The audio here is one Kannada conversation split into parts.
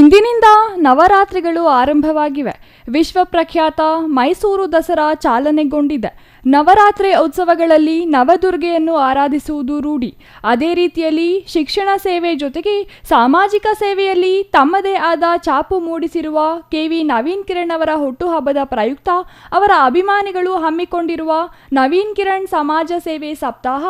ಇಂದಿನಿಂದ ನವರಾತ್ರಿಗಳು ಆರಂಭವಾಗಿವೆ. ವಿಶ್ವಪ್ರಖ್ಯಾತ ಮೈಸೂರು ದಸರಾ ಚಾಲನೆಗೊಂಡಿದೆ. ನವರಾತ್ರಿ ಉತ್ಸವಗಳಲ್ಲಿ ನವದುರ್ಗೆಯನ್ನು ಆರಾಧಿಸುವುದು ರೂಢಿ. ಅದೇ ರೀತಿಯಲ್ಲಿ ಶಿಕ್ಷಣ ಸೇವೆ ಜೊತೆಗೆ ಸಾಮಾಜಿಕ ಸೇವೆಯಲ್ಲಿ ತಮ್ಮದೇ ಆದ ಚಾಪು ಮೂಡಿಸಿರುವ ಕೆವಿ ನವೀನ್ ಕಿರಣ್ ಅವರ ಹುಟ್ಟುಹಬ್ಬದ ಪ್ರಯುಕ್ತ ಅವರ ಅಭಿಮಾನಿಗಳು ಹಮ್ಮಿಕೊಂಡಿರುವ ನವೀನ್ ಕಿರಣ್ ಸಮಾಜ ಸೇವೆ ಸಪ್ತಾಹ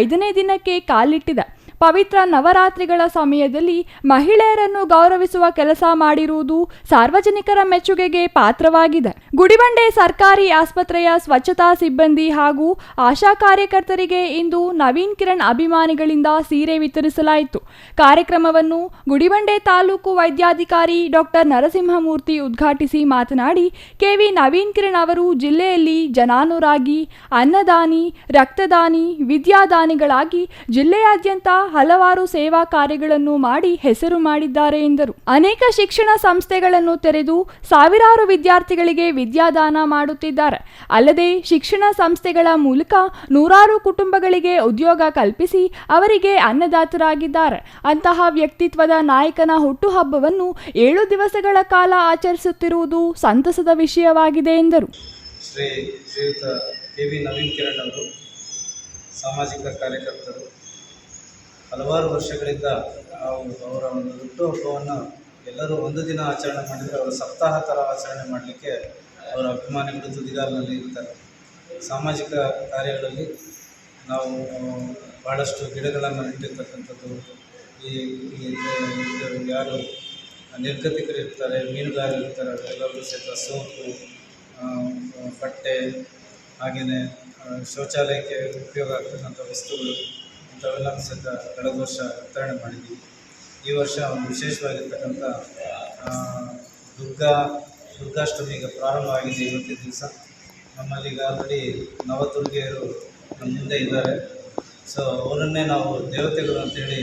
ಐದನೇ ದಿನಕ್ಕೆ ಕಾಲಿಟ್ಟಿದೆ. ಪವಿತ್ರ ನವರಾತ್ರಿಗಳ ಸಮಯದಲ್ಲಿ ಮಹಿಳೆಯರನ್ನು ಗೌರವಿಸುವ ಕೆಲಸ ಮಾಡಿರುವುದು ಸಾರ್ವಜನಿಕರ ಮೆಚ್ಚುಗೆಗೆ ಪಾತ್ರವಾಗಿದೆ. ಗುಡಿಬಂಡೆ ಸರ್ಕಾರಿ ಆಸ್ಪತ್ರೆಯ ಸ್ವಚ್ಛತಾ ಸಿಬ್ಬಂದಿ ಹಾಗೂ ಆಶಾ ಕಾರ್ಯಕರ್ತರಿಗೆ ಇಂದು ನವೀನ್ ಕಿರಣ್ ಅಭಿಮಾನಿಗಳಿಂದ ಸೀರೆ ವಿತರಿಸಲಾಯಿತು. ಕಾರ್ಯಕ್ರಮವನ್ನು ಗುಡಿಬಂಡೆ ತಾಲೂಕು ವೈದ್ಯಾಧಿಕಾರಿ ಡಾಕ್ಟರ್ ನರಸಿಂಹಮೂರ್ತಿ ಉದ್ಘಾಟಿಸಿ ಮಾತನಾಡಿ, ಕೆವಿ ನವೀನ್ ಕಿರಣ್ ಅವರು ಜಿಲ್ಲೆಯಲ್ಲಿ ಜನಾನುರಾಗಿ, ಅನ್ನದಾನಿ, ರಕ್ತದಾನಿ, ವಿದ್ಯಾದಾನಿಗಳಾಗಿ ಜಿಲ್ಲೆಯಾದ್ಯಂತ ಹಲವಾರು ಸೇವಾ ಕಾರ್ಯಗಳನ್ನು ಮಾಡಿ ಹೆಸರು ಮಾಡಿದ್ದಾರೆ ಎಂದರು. ಅನೇಕ ಶಿಕ್ಷಣ ಸಂಸ್ಥೆಗಳನ್ನು ತೆರೆದು ಸಾವಿರಾರು ವಿದ್ಯಾರ್ಥಿಗಳಿಗೆ ವಿದ್ಯಾದಾನ ಮಾಡುತ್ತಿದ್ದಾರೆ. ಅಲ್ಲದೆ ಶಿಕ್ಷಣ ಸಂಸ್ಥೆಗಳ ಮೂಲಕ ನೂರಾರು ಕುಟುಂಬಗಳಿಗೆ ಉದ್ಯೋಗ ಕಲ್ಪಿಸಿ ಅವರಿಗೆ ಅನ್ನದಾತರಾಗಿದ್ದಾರೆ. ಅಂತಹ ವ್ಯಕ್ತಿತ್ವದ ನಾಯಕನ ಹುಟ್ಟುಹಬ್ಬವನ್ನು ಏಳು ದಿವಸಗಳ ಕಾಲ ಆಚರಿಸುತ್ತಿರುವುದು ಸಂತಸದ ವಿಷಯವಾಗಿದೆ ಎಂದರು. ಶ್ರೀ ಶ್ರೀಯುತ ಕೆ ವಿ ನವೀನ್ ಕಿರಣ್ ಅವರು, ಸಾಮಾಜಿಕ ಕಾರ್ಯಕರ್ತರು ಹಲವಾರು ವರ್ಷಗಳಿಂದ ನಾವು ಅವರ ಒಂದು ಹುಟ್ಟುಹಬ್ಬವನ್ನು ಎಲ್ಲರೂ ಒಂದು ದಿನ ಆಚರಣೆ ಮಾಡಿದರೆ ಅವರ ಸಪ್ತಾಹ ಥರ ಆಚರಣೆ ಮಾಡಲಿಕ್ಕೆ ಅವರ ಅಭಿಮಾನಿಗಳು ತುದಿಗಾಲಿನಲ್ಲಿ ಇರ್ತಾರೆ. ಸಾಮಾಜಿಕ ಕಾರ್ಯಗಳಲ್ಲಿ ನಾವು ಭಾಳಷ್ಟು ಗಿಡಗಳನ್ನು ನೆಟ್ಟಿರ್ತಕ್ಕಂಥದ್ದು. ಈ ಯಾರು ನಿರ್ಗತಿಕರು ಇರ್ತಾರೆ, ಮೀನುಗಾರರು ಇರ್ತಾರೆ ಅವರೆಲ್ಲರೂ ಸಹಿತ ಸೋಪು ಬಟ್ಟೆ, ಹಾಗೆಯೇ ಶೌಚಾಲಯಕ್ಕೆ ಉಪಯೋಗ ಆಗ್ತಕ್ಕಂಥ ವಸ್ತುಗಳು. ಇಂಥವೆಲ್ಲ ಸಹಿತ ಕಳೆದ ವರ್ಷ ವಿತರಣೆ ಮಾಡಿದ್ವಿ. ಈ ವರ್ಷ ಒಂದು ವಿಶೇಷವಾಗಿರ್ತಕ್ಕಂಥ ದುರ್ಗಾ ದುರ್ಗಾಷ್ಟಮಿ ಈಗ ಪ್ರಾರಂಭ ಆಗಿದೆ ಇವತ್ತಿನ ದಿವಸ. ನಮ್ಮಲ್ಲಿ ಈಗ ಆಲ್ರೆಡಿ ನವದುರ್ಗೆಯರು ನಮ್ಮ ಮುಂದೆ ಇದ್ದಾರೆ. ಸೊ ಅವರನ್ನೇ ನಾವು ದೇವತೆಗಳು ಅಂತೇಳಿ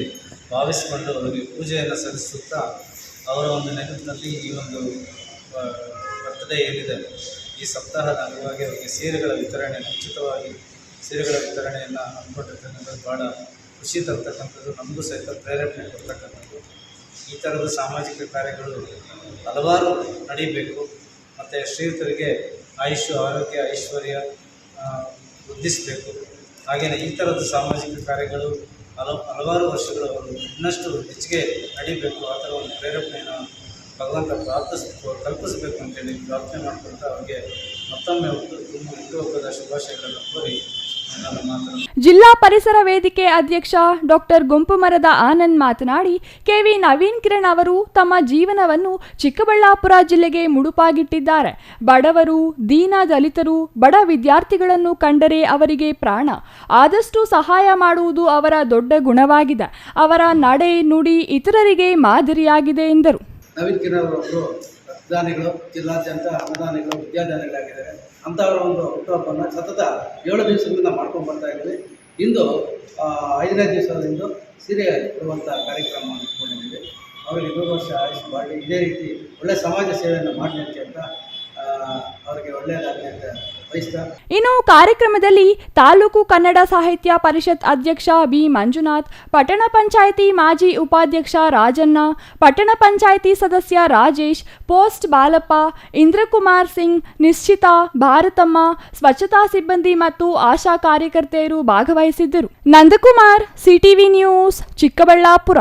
ಭಾವಿಸಿಕೊಂಡು ಅವರಿಗೆ ಪೂಜೆಯನ್ನು ಸಲ್ಲಿಸುತ್ತಾ ಅವರ ಒಂದು ನೆನಪಿನಲ್ಲಿ ಈ ಒಂದು ಬರ್ತಡೇ ಏನಿದೆ. ಈ ಸಪ್ತಾಹದ ಅಂಗವಾಗಿ ಅವರಿಗೆ ಸೀರೆಗಳ ವಿತರಣೆ ಉಚಿತವಾಗಿ ಸೀರೆಗಳ ವಿತರಣೆಯನ್ನು ಹಮ್ಮಿಕೊಂಡಿರ್ತಕ್ಕಂಥದ್ದು ಭಾಳ ಖುಷಿ ತರ್ತಕ್ಕಂಥದ್ದು. ನಮಗೂ ಸಹಿತ ಪ್ರೇರೇಪಣೆ ಕೊಡ್ತಕ್ಕಂಥದ್ದು. ಈ ಥರದ ಸಾಮಾಜಿಕ ಕಾರ್ಯಗಳು ಹಲವಾರು ನಡೀಬೇಕು. ಮತ್ತು ಶ್ರೀಯುತರಿಗೆ ಆಯುಷ್ ಆರೋಗ್ಯ, ಐಶ್ವರ್ಯ ವೃದ್ಧಿಸಬೇಕು. ಹಾಗೆಯೇ ಈ ಥರದ ಸಾಮಾಜಿಕ ಕಾರ್ಯಗಳು ಹಲವು, ಹಲವಾರು ವರ್ಷಗಳು ಇನ್ನಷ್ಟು ಹೆಚ್ಚಿಗೆ ನಡೀಬೇಕು. ಆ ಥರ ಒಂದು ಪ್ರೇರೇಪಣೆಯನ್ನು ಭಗವಂತ ಪ್ರಾರ್ಥಿಸ್ಬೇಕು ಕಲ್ಪಿಸಬೇಕು ಅಂತೇಳಿ ಪ್ರಾರ್ಥನೆ ಮಾಡಿಕೊಳ್ತಾ ಅವ್ರಿಗೆ ಮತ್ತೊಮ್ಮೆ ಹುಟ್ಟುಹಬ್ಬದ ಶುಭಾಶಯಗಳನ್ನು ಕೋರಿ ಜಿಲ್ಲಾ ಪರಿಸರ ವೇದಿಕೆ ಅಧ್ಯಕ್ಷ ಡಾಕ್ಟರ್ ಗುಂಪುಮರದ ಆನಂದ್ ಮಾತನಾಡಿ ಕೆವಿ ನವೀನ್ ಕಿರಣ್ ಅವರು ತಮ್ಮ ಜೀವನವನ್ನು ಚಿಕ್ಕಬಳ್ಳಾಪುರ ಜಿಲ್ಲೆಗೆ ಮುಡುಪಾಗಿಟ್ಟಿದ್ದಾರೆ. ಬಡವರು, ದೀನ ದಲಿತರು, ಬಡ ವಿದ್ಯಾರ್ಥಿಗಳನ್ನು ಕಂಡರೆ ಅವರಿಗೆ ಪ್ರಾಣ. ಆದಷ್ಟು ಸಹಾಯ ಮಾಡುವುದು ಅವರ ದೊಡ್ಡ ಗುಣವಾಗಿದೆ. ಅವರ ನಡೆ ನುಡಿ ಇತರರಿಗೆ ಮಾದರಿಯಾಗಿದೆ ಎಂದರು. ನವೀನ್ ಕಿರಣ್ ಅವರು ರಕ್ತದಾನಿಗಳು ಜಿಲ್ಲಾದ್ಯಂತ ಅನ್ನದಾನಿಗಳು ವಿದ್ಯಾದಾನಿಗಳಾಗಿದ್ದಾರೆ. ಅಂಥವರ ಒಂದು ಹುಟ್ಟುಹಬ್ಬವನ್ನು ಸತತ ಏಳು ದಿವಸಗಳಿಂದ ಮಾಡ್ಕೊಂಡು ಬರ್ತಾ ಇದ್ದೀವಿ. ಇಂದು ಐದನೇ ದಿವಸದಿಂದ ಸೀರೆ ಕೊಡುವಂಥ ಕಾರ್ಯಕ್ರಮವನ್ನು ಇಟ್ಕೊಂಡಿದ್ದೀವಿ ಅವರಿಗೆ ನೂರು ವರ್ಷ ಆಯುಷ್ ಮಾಡಿ, ಇದೇ ರೀತಿ ಒಳ್ಳೆಯ ಸಮಾಜ ಸೇವೆಯನ್ನು ಮಾಡಲಿ ಅಂತ ಅವರಿಗೆ ಒಳ್ಳೆಯದಾಗಲಿ ಅಂತ ಇನ್ನು ಕಾರ್ಯಕ್ರಮದಲ್ಲಿ ತಾಲೂಕು ಕನ್ನಡ ಸಾಹಿತ್ಯ ಪರಿಷತ್ ಅಧ್ಯಕ್ಷ ಬಿ ಮಂಜುನಾಥ್, ಪಟ್ಟಣ ಪಂಚಾಯಿತಿ ಮಾಜಿ ಉಪಾಧ್ಯಕ್ಷ ರಾಜಣ್ಣ, ಪಟ್ಟಣ ಪಂಚಾಯಿತಿ ಸದಸ್ಯ ರಾಜೇಶ್, ಪೋಸ್ಟ್ ಬಾಲಪ್ಪ, ಇಂದ್ರಕುಮಾರ್ ಸಿಂಗ್, ನಿಶ್ಚಿತ, ಭಾರತಮ್ಮ, ಸ್ವಚ್ಛತಾ ಸಿಬ್ಬಂದಿ ಮತ್ತು ಆಶಾ ಕಾರ್ಯಕರ್ತೆಯರು ಭಾಗವಹಿಸಿದ್ದರು. Nandakumar, CTV news, Chikkaballapura.